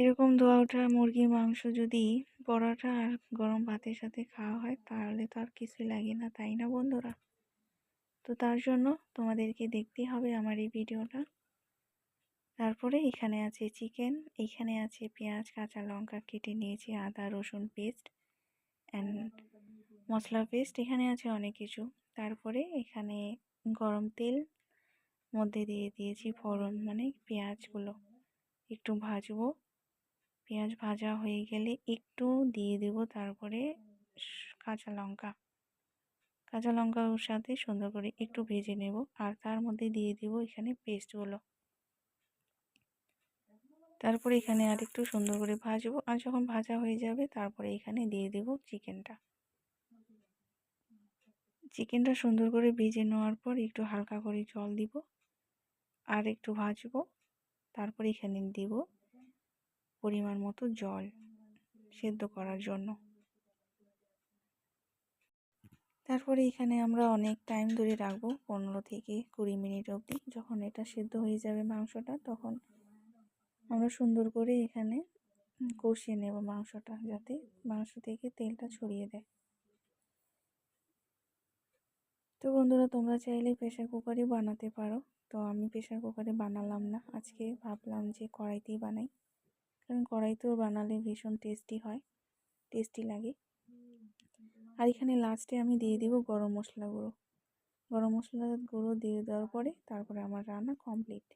এরকম ধোয়া ওঠা মুরগির মাংস যদি পরোটা আর গরম ভাতের সাথে খাওয়া হয়, তাহলে তো আর কিছুই লাগে না, তাই না বন্ধুরা? তো তার জন্য তোমাদেরকে দেখতে হবে আমার এই ভিডিওটা। তারপরে এখানে আছে চিকেন, এখানে আছে পেঁয়াজ, কাঁচা লঙ্কা কেটে নিয়েছি, আদা, রসুন পেস্ট অ্যান্ড মশলা পেস্ট, এখানে আছে অনেক কিছু। তারপরে এখানে গরম তেল, মধ্যে দিয়ে দিয়েছি ফোড়ন মানে পেঁয়াজগুলো। একটু ভাজবো। পেঁয়াজ ভাজা হয়ে গেলে একটু দিয়ে দেব তারপরে কাঁচা লঙ্কা। কাঁচা লঙ্কার সাথে সুন্দর করে একটু ভেজে নেব আর তার মধ্যে দিয়ে দেব এখানে পেস্টগুলো। তারপরে এখানে আর একটু সুন্দর করে ভাজবো আর যখন ভাজা হয়ে যাবে তারপরে এখানে দিয়ে দেব চিকেনটা। চিকেনটা সুন্দর করে ভেজে নেওয়ার পর একটু হালকা করে জল দিব আর একটু ভাজবো। তারপর এখানে দিব পরিমাণ মতো জল সেদ্ধ করার জন্য। তারপরে এখানে আমরা অনেক টাইম ধরে রাখব, পনেরো থেকে কুড়ি মিনিট অবধি। যখন এটা সেদ্ধ হয়ে যাবে মাংসটা, তখন আমরা সুন্দর করে এখানে কষিয়ে নেব মাংসটা, যাতে মাংস থেকে তেলটা ছড়িয়ে দেয় তো বন্ধুরা, তোমরা চাইলে প্রেশার কুকারে বানাতে পারো। তো আমি প্রেশার কুকারে বানালাম না। আজকে ভাবলাম যে কড়াইতেই বানাই। কারণ কড়াইতেও বানালে ভীষণ টেস্টি হয় টেস্টি লাগে। আর এখানে লাস্টে আমি দিয়ে দিব গরম মশলা গুঁড়ো। গরম মশলা গুঁড়ো দিয়ে দেওয়ার পরে তারপরে আমার রান্না কমপ্লিট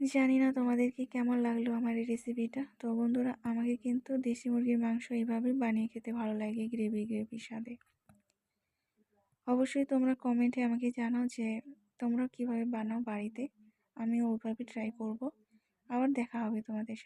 জানি না তোমাদেরকে কেমন লাগল আমার এই রেসিপিটা তো বন্ধুরা, আমাকে কিন্তু দেশি মুরগির মাংস এইভাবে বানিয়ে খেতে ভালো লাগে গ্রেভি গ্রেভির স্বাদে। অবশ্যই তোমরা কমেন্টে আমাকে জানাও যে তোমরা কীভাবে বানাও বাড়িতে। আমি ওইভাবে ট্রাই করব। আবার দেখা হবে তোমাদের সাথে।